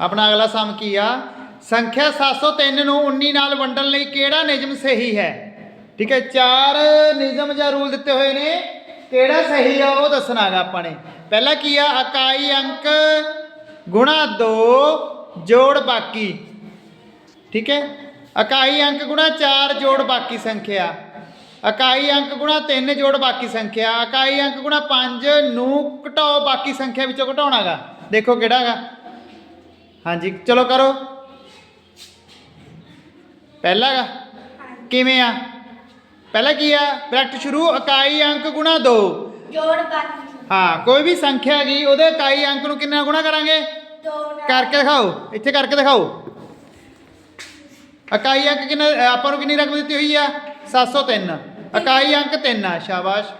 ਆਪਣਾ ਅਗਲਾ ਸਮ ਕੀ ਆ? ਸੰਖਿਆ 703 ਨੂੰ 19 ਨਾਲ ਵੰਡਣ ਲਈ ਕਿਹੜਾ ਨਿਯਮ ਸਹੀ ਹੈ? ਠੀਕ ਹੈ, ਚਾਰ ਨਿਯਮ ਜਾਂ ਰੂਲ ਦਿੱਤੇ ਹੋਏ ਨੇ। ਕਿਹੜਾ ਸਹੀ ਆ ਉਹ ਦੱਸਣਾ ਦੱਸਣਾਗਾ ਆਪਾਂ ਨੇ। ਪਹਿਲਾ ਕੀ ਆ? ਇਕਾਈ ਅੰਕ ਗੁਣਾ 2 ਜੋੜ ਬਾਕੀ। ਠੀਕ ਹੈ, ਇਕਾਈ ਅੰਕ ਗੁਣਾ 4 ਜੋੜ ਬਾਕੀ ਸੰਖਿਆ। ਇਕਾਈ ਅੰਕ ਗੁਣਾ 3 ਜੋੜ ਬਾਕੀ ਸੰਖਿਆ। ਇਕਾਈ ਅੰਕ ਗੁਣਾ 5 ਨੂੰ ਘਟਾਓ ਬਾਕੀ ਸੰਖਿਆ ਵਿੱਚੋਂ ਘਟਾਉਣਾਗਾ ਦੇਖੋ ਕਿਹੜਾ ਹੈਗਾ। ਹਾਂਜੀ ਚਲੋ ਕਰੋ। ਪਹਿਲਾ ਗਾ ਕਿਵੇਂ ਆ? ਪਹਿਲਾ ਕੀ ਆ? ਬ੍ਰੈਕਟ ਸ਼ੁਰੂ ਇਕਾਈ ਅੰਕ ਗੁਣਾ 2 ਜੋੜ ਬਾਕੀ ਹਾਂ ਕੋਈ ਵੀ ਸੰਖਿਆ ਹੈਗੀ ਉਹਦੇ ਇਕਾਈ ਅੰਕ ਨੂੰ ਕਿੰਨਾ ਗੁਣਾ ਕਰਾਂਗੇ? ਦੋ ਨਾਲ ਕਰਕੇ ਦਿਖਾਓ ਇੱਥੇ ਕਰਕੇ ਦਿਖਾਓ। ਇਕਾਈ ਅੰਕ ਕਿੰਨਾ ਆਪਾਂ ਨੂੰ ਕਿੰਨੀ ਰਕਮ ਦਿੱਤੀ ਹੋਈ ਆ? 703 ਇਕਾਈ ਅੰਕ 3 ਆ ਸ਼ਾਬਾਸ਼।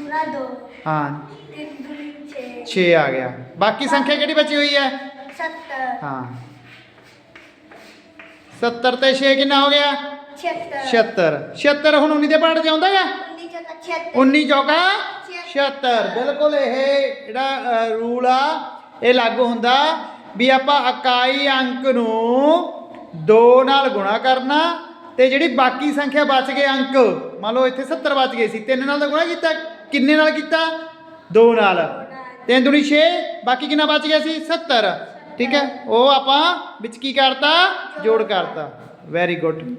ਗੁਣਾ ਦੋ। ਹਾਂ। ਤਿੰਨ ਦੂਣੀ 6 6 ਆ ਗਿਆ। ਬਾਕੀ ਸੰਖਿਆ ਕਿਹੜੀ ਬਚੀ ਹੋਈ ਹੈ? 70 ਹਾਂ। 70 ਤੇ 6 ਕਿੰਨਾ ਹੋ ਗਿਆ? 76 76 76 ਹੁਣ 19 ਦੇ ਪਾੜ ਚ ਆਉਂਦਾ ਆ 19 ਜਗ੍ਹਾ 76 19 ਚੌਕਾ? 76 ਬਿਲਕੁਲ ਇਹ ਜਿਹੜਾ ਰੂਲ ਆ ਇਹ ਲਾਗੂ ਹੁੰਦਾ ਵੀ ਆਪਾਂ ਇਕਾਈ ਅੰਕ ਨੂੰ 2 ਨਾਲ ਗੁਣਾ ਕਰਨਾ ਤੇ ਜਿਹੜੀ ਬਾਕੀ ਸੰਖਿਆ ਬਚ ਗਏ ਅੰਕ ਮੰਨ ਲਓ ਇੱਥੇ 70 ਬਚ ਗਏ ਸੀ 3 ਨਾਲ ਤਾਂ ਗੁਣਾ ਕੀਤਾ ਕਿੰਨੇ ਨਾਲ ਕੀਤਾ? 2 ਨਾਲ। 3 ਦੁਣੀ 6 ਬਾਕੀ ਕਿੰਨਾ ਬਚ ਗਿਆ ਸੀ? 70 ਠੀਕ ਹੈ? ਉਹ ਆਪਾਂ ਵਿੱਚ ਕੀ ਕਰਤਾ? ਜੋੜ ਕਰਤਾ। Very good